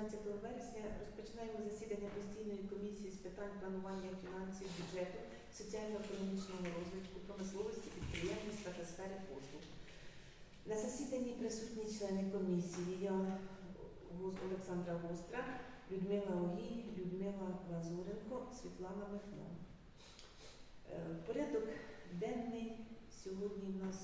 11 вересня розпочинаємо засідання постійної комісії з питань планування фінансів, бюджету, соціально-економічного розвитку, промисловості, підприємництва та сфери послуг. На засіданні присутні члени комісії я Олександра Гостра, Людмила Огій, Людмила Лазуренко, Світлана Михно. Е, Порядок денний сьогодні в нас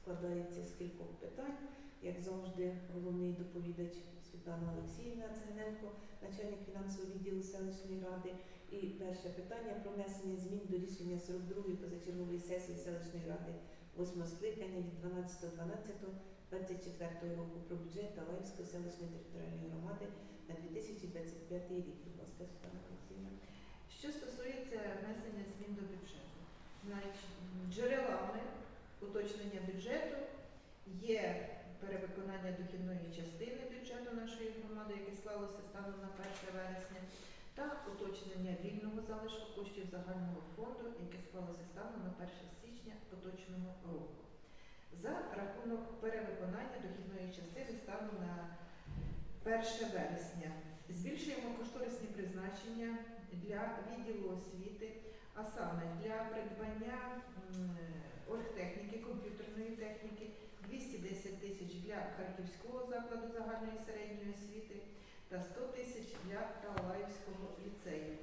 складається з кількох питань. Як завжди, головний доповідач Світлана Олексіївна Цегненко, начальник фінансового відділу селищної ради. І перше питання про внесення змін до рішення 42-ї позачергової сесії селищної ради 8 скликання від 12.12.24 року про бюджет Талаївської селищної територіальної громади на 2025 рік. Будь. Що стосується внесення змін до бюджету, значить джерелами уточнення бюджету є перевиконання дохідної частини бюджету нашої громади, яке склалося станом на 1 вересня, та уточнення вільного залишку коштів загального фонду, яке склалося станом на 1 січня поточного року. За рахунок перевиконання дохідної частини станом на 1 вересня збільшуємо кошторисні призначення для відділу освіти, а саме для придбання оргтехніки, комп'ютерної техніки 210 тисяч для Харківського закладу загальної середньої освіти та 100 тисяч для Талаївського ліцею. –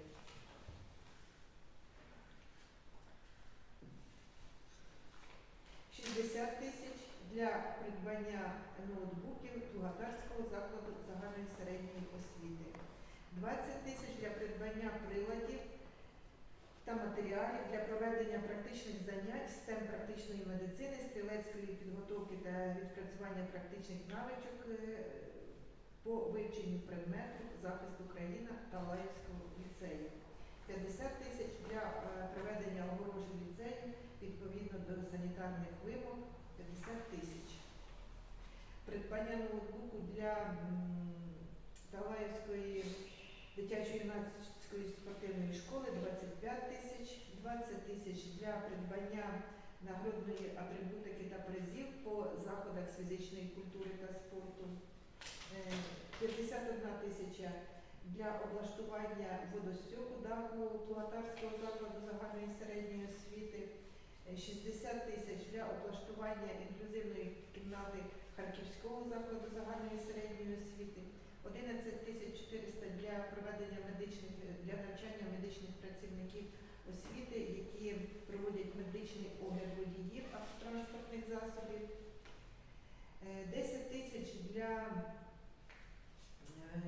60 тисяч для придбання ноутбуків Тугатарського закладу загальної середньої освіти. 20 тисяч для придбання приладів та матеріалів для проведення практичних занять з тем практичної медицини, стрілецької підготовки та відпрацювання практичних навичок е, по вивченню предмету захист Україна та Лаївського ліцею. 50 тисяч для е, проведення огорожі ліцею відповідно до санітарних вимог 50 тисяч. Придбання ноутбуку для Талаївської дитячо-юнацької спортивної школи 25 тисяч, 20 тисяч для придбання нагрудної атрибутики та призів по заходах з фізичної культури та спорту, Е, 51 тисяча для облаштування водостьоку даху Плугатарського закладу загальної середньої освіти, Е, 60 тисяч для облаштування інклюзивної кімнати Харківського закладу загальної середньої освіти, 11 тисяч 400 для проведення медичних для навчання медичних працівників освіти, які проводять медичний огляд водіїв автотранспортних засобів, Е, 10 тисяч для е,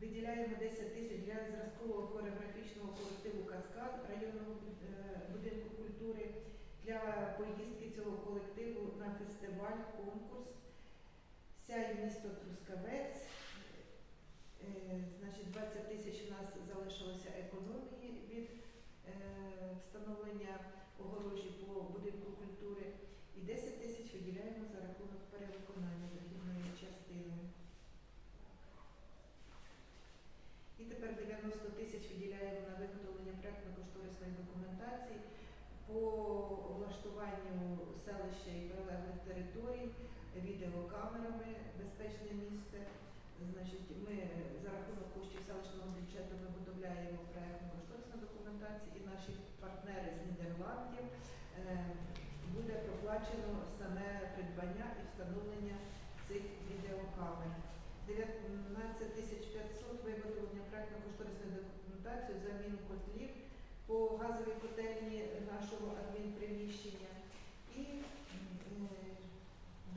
виділяємо 10 тисяч для зразкового хореографічного колективу Каскад районного е, будинку культури для поїздки цього колективу на фестиваль, конкурс. Сяє місто Трускавець. Е, Значить, 20 тисяч у нас залишилося економії від е, встановлення огорожі по будинку культури. І 10 тисяч виділяємо за рахунок перевиконання дохідної частини. І тепер 90 тисяч виділяємо на виготовлення проектно-кошторисної документації по облаштуванню селища і прилеглих територій відеокамерами безпечне місце. Значить, ми за рахунок коштів селищного бюджету виготовляємо проектно-кошторисну документацію і наші партнери з Нідерландів е, буде проплачено саме придбання і встановлення цих відеокамер. 19 тисяч 500 виготовлення проектно-кошторисної документації заміну котлів по газовій котельні нашого адмінприміщення. І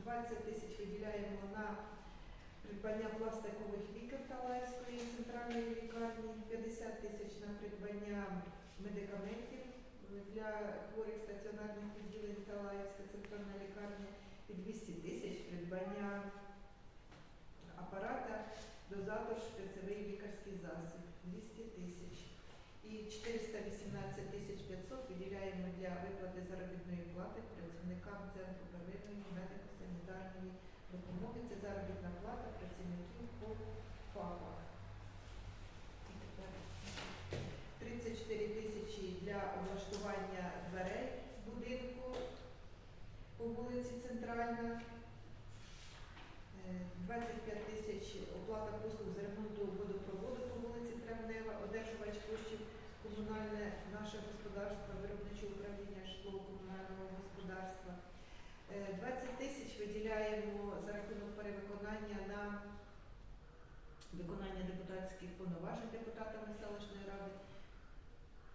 20 тисяч виділяємо на придбання пластикових вікон Талаївської центральної лікарні, 50 тисяч на придбання медикаментів для хворих стаціонарних відділень Талаївська центральна лікарня і 200 тисяч придбання апарата дозатор шприцевий лікарський засіб 200 тисяч. І 418 тисяч 500 виділяємо для виплати заробітної плати працівникам Центру первинної медико-санітарної допомоги. Це заробітна плата працівників по ФАПах. І тепер 34 тисячі для облаштування дверей будинку по вулиці Центральна. Е, Е, 25 тисяч оплата послуг за ремонту водопроводу по вулиці Травнева, одержувач коштів комунальне наше господарство, виробниче управління житлово-комунального господарства. Е, 20 тисяч виділяємо за рахунок перевиконання на виконання депутатських повноважень депутатами селищної ради.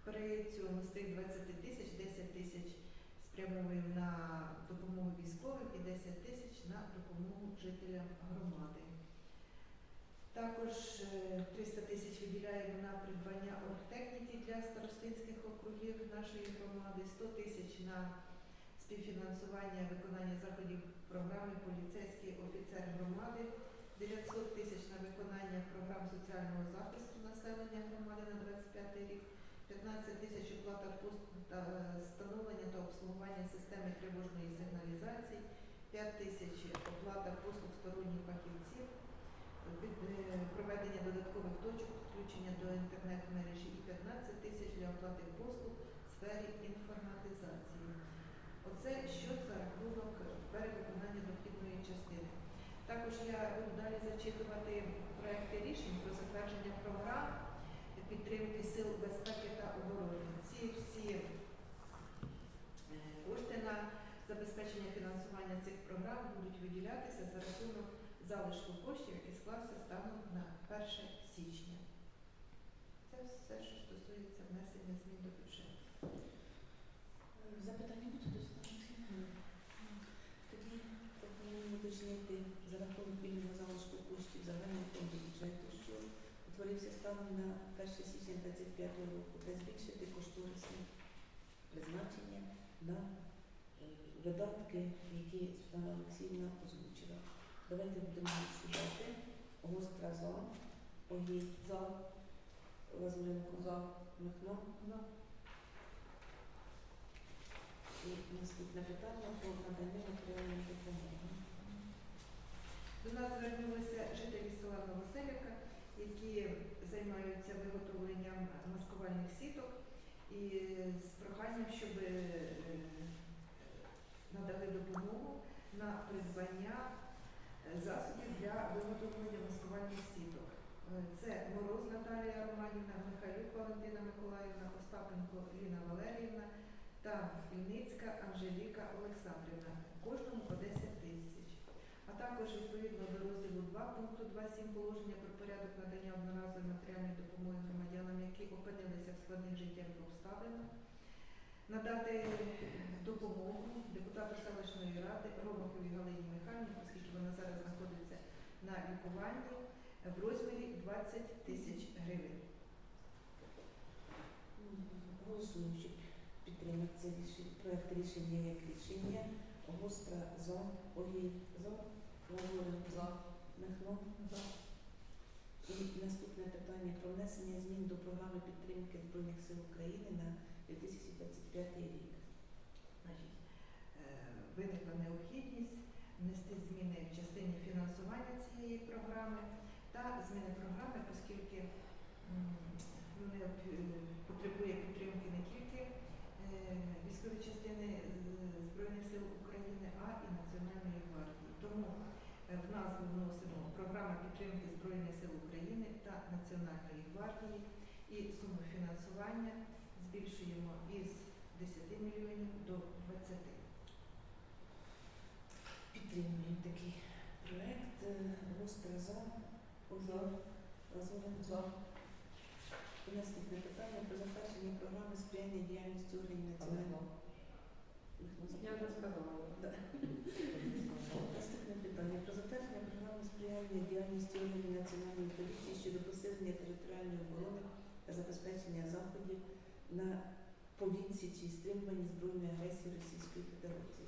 При цьому з тих 20 тисяч 10 тисяч спрямовуємо на допомогу військовим і 10 тисяч на допомогу жителям громади. Також е, 300 тисяч виділяємо на придбання оргтехніки для старостинських округів нашої громади, 100 тисяч на співфінансування виконання заходів програми Поліцейський офіцер громади, 900 тисяч на виконання програм соціального захисту населення громади на 25 рік, 15 тисяч оплата е, встановлення та обслуговування системи тривожної сигналізації, 5 тисяч оплата послуг сторонніх фахівців, е, проведення додаткових точок підключення до інтернет-мережі і 15 тисяч для оплати послуг в сфері інформатизації. Оце що за рахунок перевиконання дохідної частини. Також я буду далі зачитувати проекти рішень про затвердження програм підтримки сил безпеки та оборони. Ці всі е, кошти на забезпечення фінансування цих програм будуть виділятися за рахунок залишку коштів, який склався станом на 1 січня. Це все, що стосується внесення змін до бюджету. Запитання будуть до? Тоді пропонуємо уточнити за рахунок вільного залишку коштів загального фонду бюджету, що утворився станом на 1 січня 2025 року, та збільшити кошторисні призначення на е, видатки, які Світлана Олексіївна озвучила. Давайте будемо сідати. Гостра за, Огій за, Лазуренко за, Михно. Ну, І наступне питання про надання матеріальної допомоги. До нас звернулися жителі села Новоселівка, які займаються виготовленням маскувальних сіток і з проханням, щоб е, надали допомогу на придбання е, засобів для виготовлення маскувальних сіток. Е, Це Мороз Наталія Романівна, Михайлюк Валентина Миколаївна, Остапенко Ліна Валеріївна та Вільницька Анжеліка Олександрівна. Кожному по 10 тисяч. А також відповідно до розділу 2 пункту 2.7 положення про порядок надання одноразової матеріальної допомоги громадянам, які опинилися в складних життєвих обставинах, надати допомогу депутату селищної ради Ромаховій Галині Михайлівні, оскільки вона зараз знаходиться на лікуванні в розмірі 20 тисяч гривень. Голосуємо, щоб підтримати це рішення. Проект рішення як рішення. Гостра за, Огій за, Лазуренко за, Михно. І наступне питання про внесення змін до програми підтримки Збройних сил України на 2025 рік. Значить, е, виникла необхідність внести зміни в частині фінансування цієї програми та зміни програми, оскільки необ- е, потребує підтримки не тільки е, військові частини Збройних сил України, а і Національної гвардії. Тому в назву вносимо програма підтримки Збройних сил України та Національної гвардії і суму фінансування збільшуємо із 10 мільйонів до 20. Підтримуємо такий проект. Е, Гостра за, Лазуренко за. Наступне питання про затвердження програми сприяння діяльності органів національного. Я вже сказала. Да. Наступне питання про затвердження програми сприяння діяльності органів національної поліції щодо посилення територіальної оборони та забезпечення заходів на повінці чи стримуванні збройної агресії Російської Федерації.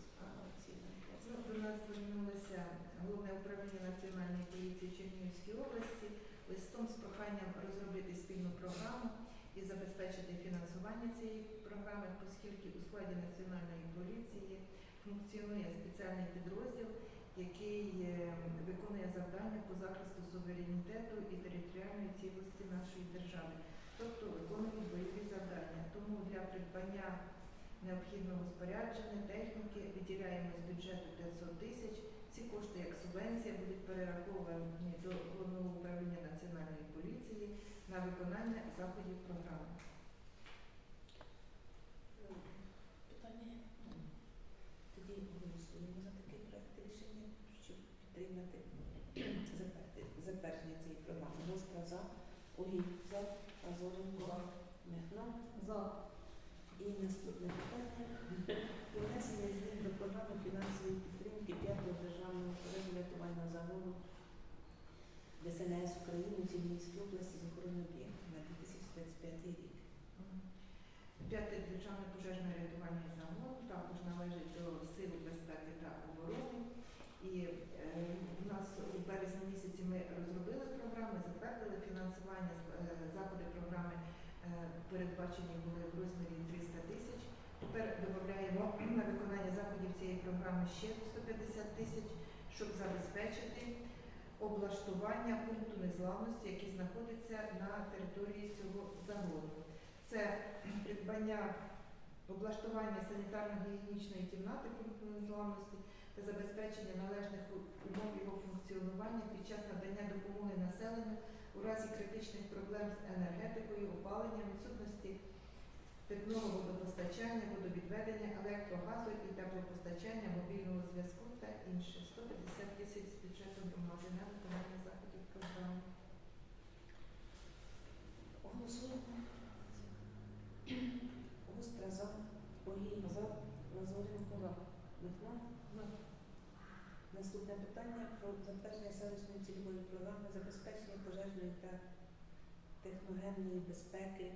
До нас звернулося головне управління Національної поліції Чернігівської області листом з проханням розробити спільну програму і забезпечити фінансування цієї програми, оскільки у складі Національної поліції функціонує спеціальний підрозділ, який е, виконує завдання по захисту суверенітету і територіальної цілості нашої держави, тобто виконує бойові завдання. Тому для придбання необхідного спорядження, техніки виділяємо з бюджету 500 тисяч. Ці кошти як субвенція будуть перераховані до головного управління національної поліції на виконання заходів програми. Питання? Тоді голосуємо за такий проект рішення, щоб підтримати затвердження цієї програми. Гостра за, Огій за, Азоренко, Мехно. За. І наступне питання внесення змін до програми фінансової підтримки п'ятого державного рятувального загону ДСНС України у Чернігівській області з охорони об'єктів на 2025 рік. П'ятий державний пожежно-рятувальний загон також належить до Сил безпеки та оборони. І е, у нас у березні місяці ми розробили програми, затвердили фінансування, заходи програми е, передбачені були в розмірі 300 тисяч. Тепер додаємо на виконання заходів цієї програми ще 150 тисяч, щоб забезпечити облаштування пункту незламності, який знаходиться на території цього загону. Це придбання облаштування санітарно-гігієнічної кімнати пункту незламності та забезпечення належних умов його функціонування під час надання допомоги населенню у разі критичних проблем з енергетикою, опаленням, відсутності питного водопостачання, водовідведення, електрогазу і теплопостачання, мобільного зв'язку та інше. 150 тисяч з бюджету громади на виконання заходів програми. Голосуємо. Гостра за, Огій за, Лазоренко, Михно. Наступне питання про затвердження селищної цільової програми забезпечення пожежної та техногенної безпеки,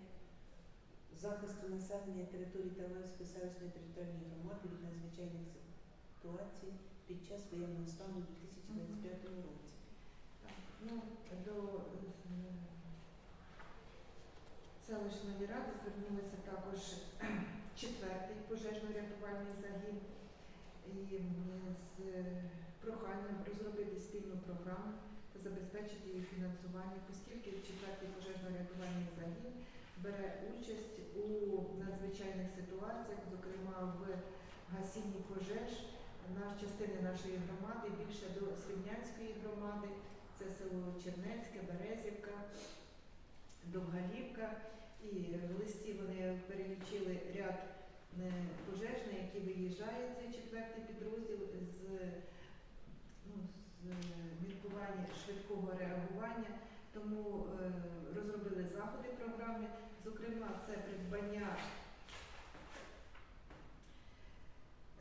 захисту населення території Талайської селищної територіальної громади від надзвичайних ситуацій під час воєнного стану у 2025 році. Ну, до е, селищної ради звернулися також четвертий пожежно-рятувальний загін і з проханням розробити спільну програму та забезпечити її фінансування, оскільки четвертий пожежно-рятувальний загін бере участь у надзвичайних ситуаціях, зокрема в гасінні пожеж на частини нашої громади, більше до Свинянської громади, це село Чернецьке, Березівка, Довгалівка. І в листі вони перелічили ряд е, пожежних, які виїжджають цей четвертий підрозділ з, міркування швидкого реагування. Тому е, розробили заходи програми. Зокрема, це придбання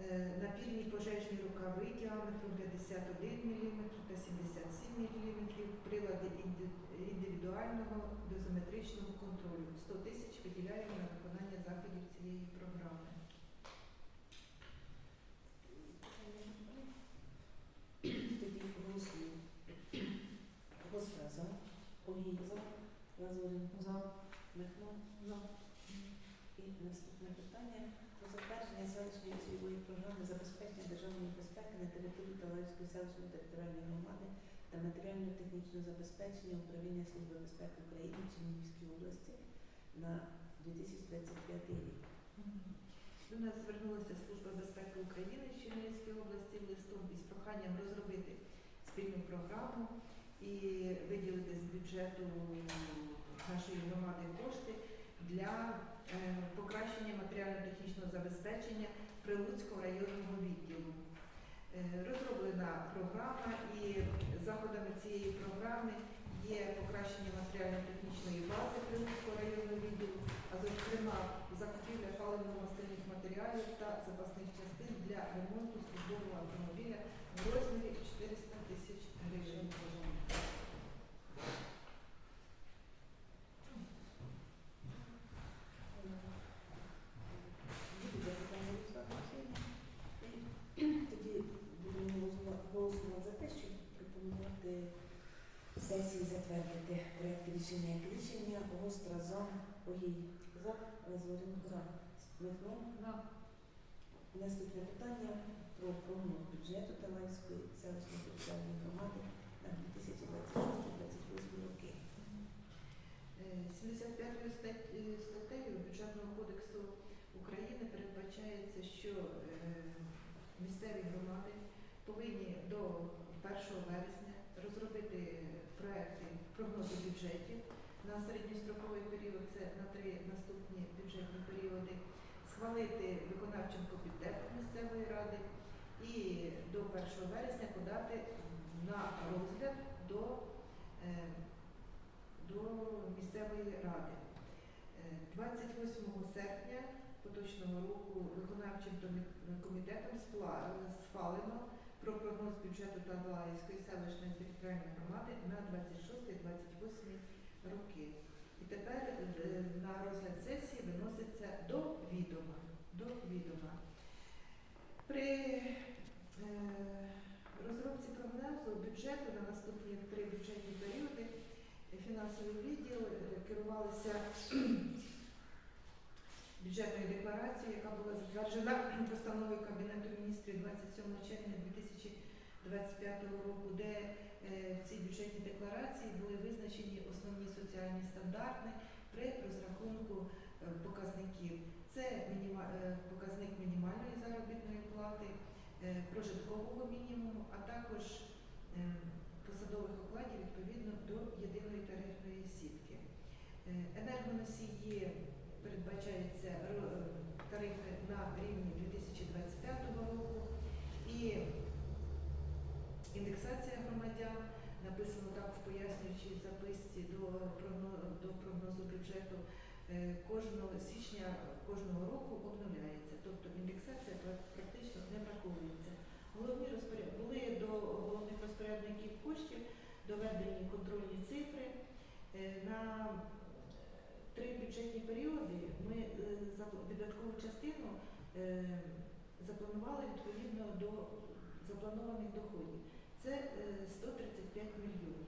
е, напільні пожежні рукави діаметром 51 мм та 77 мм, прилади індивідуального дозиметричного контролю. 100 тисяч виділяємо на виконання заходів цієї програми. Тоді голосуємо. Гостра за, Огій за, Лазоренко За. Михно. І наступне питання про затвердження селищної цільової програми забезпечення державної безпеки на території Талаївської селищної територіальної громади та матеріально-технічного забезпечення управління Служби безпеки України в Чернігівській області на 2025 рік. До нас звернулася Служба безпеки України з Чернігівської області листом із проханням розробити спільну програму і виділити з бюджету нашої громади кошти для е, покращення матеріально-технічного забезпечення Прилуцького районного відділу. Е, Розроблена програма і заходами цієї програми є покращення матеріально-технічної бази Прилуцького районного відділу, а зокрема закупівля паливно-мастильних матеріалів та запасних частин для ремонту службового автомобіля в розмірі 400 тисяч гривень. Будуть запитання від вас, Олексій? Тоді будемо голосува- голосувати за те, щоб пропонувати сесії затвердити проект рішення як рішення. Гостра за, Огій за, Лазоренко за. Михно. Наступне питання про прогноз бюджету Талайської селищної територіальної громади на 2026-2028 роки. Е, 75 стать- е, статтею Бюджетного кодексу України передбачається, що е, місцеві громади повинні до 1 вересня розробити проекти прогнозу бюджетів на середньостроковий період, це на три наступні бюджетні періоди, схвалити виконавчим комітетом місцевої ради і до 1 вересня подати на розгляд до, е, до місцевої ради. Е, 28 серпня поточного року виконавчим комітетом схвалено про прогноз бюджету Талаївської селищної територіальної громади на 26-28 роки. І тепер е, на розгляд сесії виноситься до відома. До відома. При е, розробці прогнозу бюджету на наступні три бюджетні періоди фінансовий відділ е, керувалися бюджетною декларацією, яка була затверджена постановою Кабінету міністрів 27 червня 2025 року, де е, в цій бюджетній декларації були визначені основні соціальні стандарти при розрахунку е, показників. Це е, показник мінімальної заробітної плати, прожиткового мінімуму, а також посадових окладів відповідно до єдиної тарифної сітки. Енергоносії передбачаються тарифи на рівні 2025 року і індексація громадян написано так в пояснюючій записці до до прогнозу бюджету е, кожного січня кожного року обновляється. Тобто індексація пра- практично не враховується. Головні розпоряд... були до головних розпорядників коштів доведені контрольні цифри. Е, На е, три бюджетні періоди ми е, за- видаткову частину е, запланували відповідно до запланованих доходів. Це е, 135 мільйонів.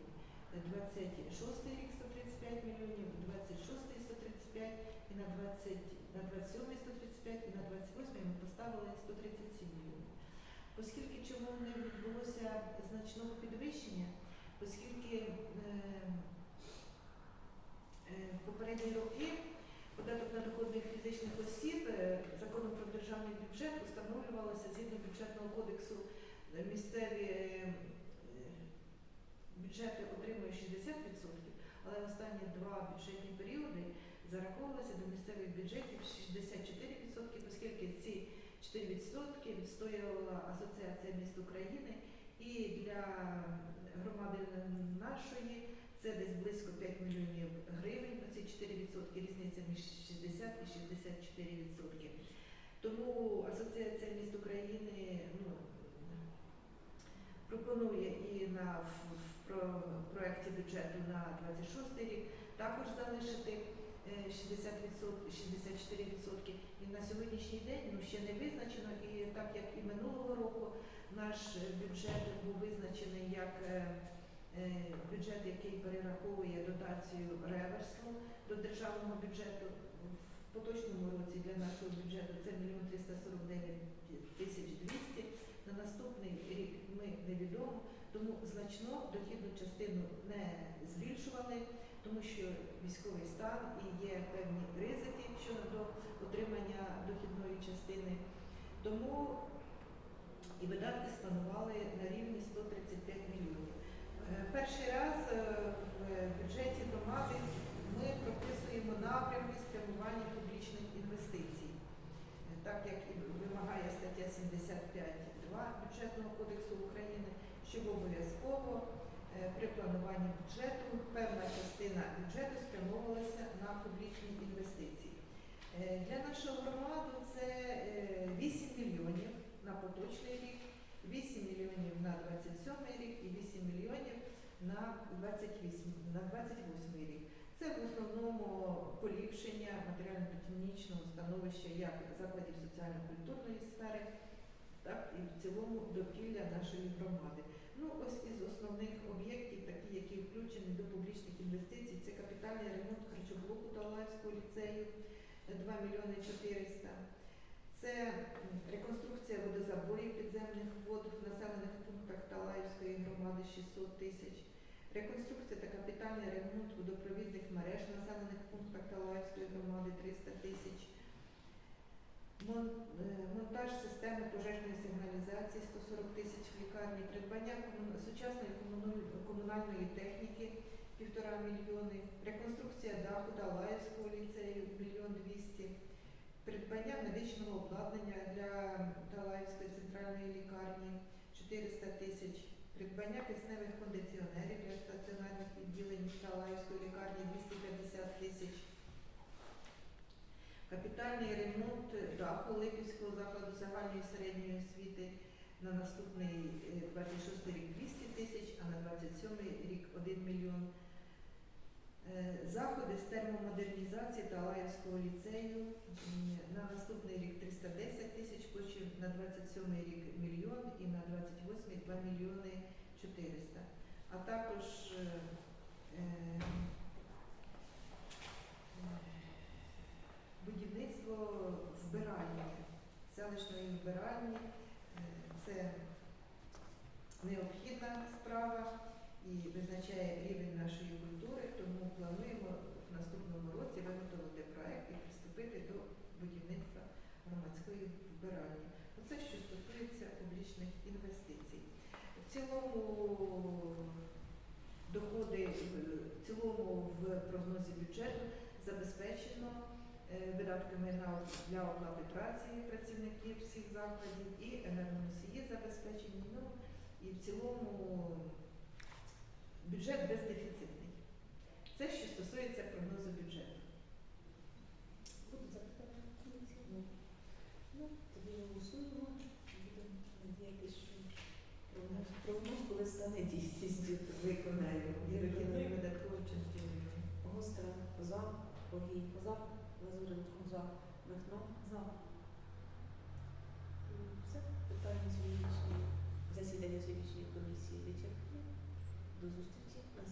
Е, 26 рік 135 мільйонів, 26 135 і на 20, на 27 135 і на 28 ми поставили 137 мільйонів. Оскільки чому не відбулося значного підвищення, оскільки е, в попередні роки податок на доходи фізичних осіб е, законом про державний бюджет встановлювалося згідно бюджетного кодексу е, місцеві е, бюджети отримують 60%, але останні два бюджетні періоди зараховувалися до місцевих бюджетів 64%, оскільки ці 4% відстоювала Асоціація міст України і для громади нашої це десь близько 5 мільйонів гривень, оці 4%, різниця між 60 і 64%. Тому Асоціація міст України ну, пропонує і на в, в про- проекті бюджету на 26 рік також залишити е, 60%, 64%. І на сьогоднішній день ну, ще не визначено, і так як і минулого року наш е, бюджет був визначений як е, е, бюджет, який перераховує дотацію реверсну до державного бюджету. В поточному році для нашого бюджету це 1 349 тисяч 200. На наступний рік ми невідомо, тому значно дохідну частину не збільшували, тому що військовий стан і є певні ризики щодо отримання дохідної частини. Тому і видатки спланували на рівні 135 мільйонів. Е, Перший раз е, в бюджеті громади ми прописуємо напрямки спрямування публічних інвестицій. Е, Так як і вимагає стаття 75.2 бюджетного кодексу України, щоб обов'язково при плануванні бюджету певна частина бюджету спрямовувалася на публічні інвестиції. Для нашого громаду це е, 8 мільйонів на поточний рік, 8 мільйонів на 27 рік і 8 мільйонів на 28, на 28 рік. Це в основному поліпшення матеріально-технічного становища як закладів соціально-культурної сфери, так і в цілому довкілля нашої громади. Ну, ось із основних об'єктів, такі, які включені до публічних інвестицій, це капітальний ремонт харчоблоку Талаївського ліцею 2 мільйони 400. Це реконструкція водозаборів підземних вод в населених пунктах Талаївської громади 600 тисяч. Реконструкція та капітальний ремонт водопровідних мереж населених пунктах Талаївської громади 300 тисяч. Е, Монтаж системи пожежної сигналізації 140 тисяч в лікарні, придбання сучасної комунальної техніки півтора мільйони, реконструкція даху Далаївського ліцею мільйон двісті, придбання медичного обладнання для Далаївської центральної лікарні 400 тисяч, придбання кисневих кондиціонерів для стаціонарних відділень Далаївської лікарні 250 тисяч. Капітальний ремонт даху Липівського закладу загальної середньої освіти на наступний е, 26 рік 200 тисяч, а на 27 рік 1 мільйон. Е, Заходи з термомодернізації Талаївського ліцею на наступний рік 310 тисяч, потім на 27 рік мільйон і на 28 2 мільйони 400. А також е, е, будівництво вбиральні, селищної вбиральні. Е, Це необхідна справа і визначає рівень нашої культури, тому плануємо в наступному році виготовити проект і приступити до будівництва громадської вбиральні. Оце що стосується публічних інвестицій. В цілому доходи е, в цілому в прогнозі бюджету забезпечено е, видатками для оплати праці працівників всіх закладів і енергоносії забезпечені. Ну і в цілому бюджет бездефіцитний. Це що стосується прогнозу бюджету. Будуть запитання комісії? Ні. Ну, тоді голосуємо. Будемо надіятися, що прогноз, коли стане дійсністю, на мене частину. Гостра за, Огій за, Лазуренко за, Михно за. Все, питання сьогоднішнього засідання сьогоднішньої комісії вичерпні. До зустрічі.